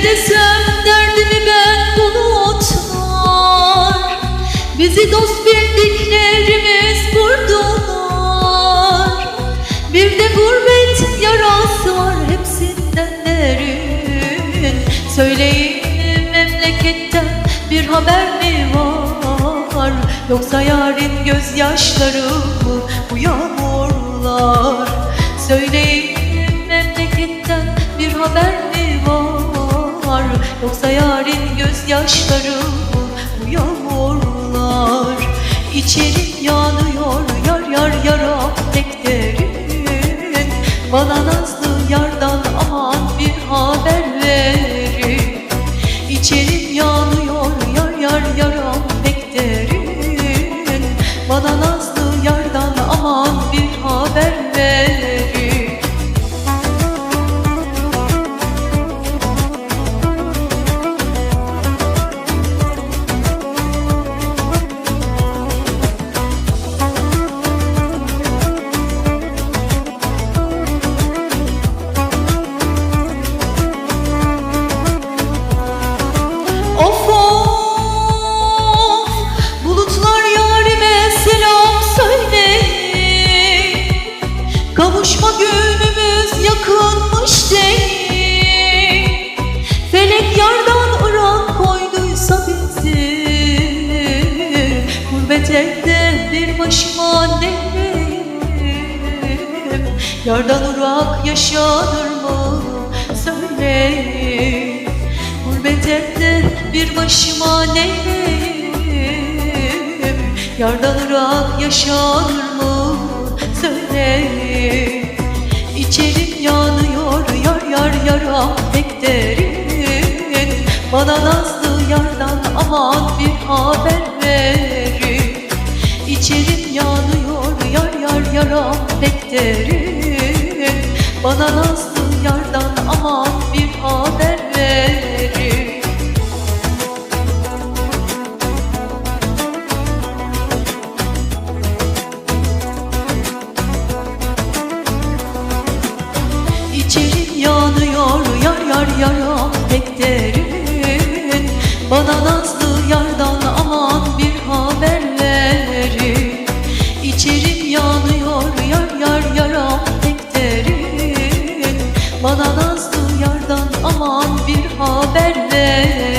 Ne desem derdimi ben bulutlar Bizi dost bildiklerimiz vurdular Bir de gurbet yarası var hepsinden derin. Söyleyin memleketten bir haber mi var? Yoksa yarın gözyaşları mı bu yağmurlar? Söyleyin memleketten bir haber mi var Yoksa yarın gözyaşları yağmurlar İçerim yanıyor yar yar yara pek derin. Bana nazlı yardan aman bir haber verin İçerim Elde bir başıma neyim Yardan ırak yaşanır mı? Söyleyin Gurbet elde bir başıma neyim Yardan ırak yaşanır mı? Söyleyin İçerim yanıyor yar yar yaram pek derin Bana nazlı yardan aman bir haber pek derin Bana nazlı yardan aman Bana nazlı yardan aman bir haber ver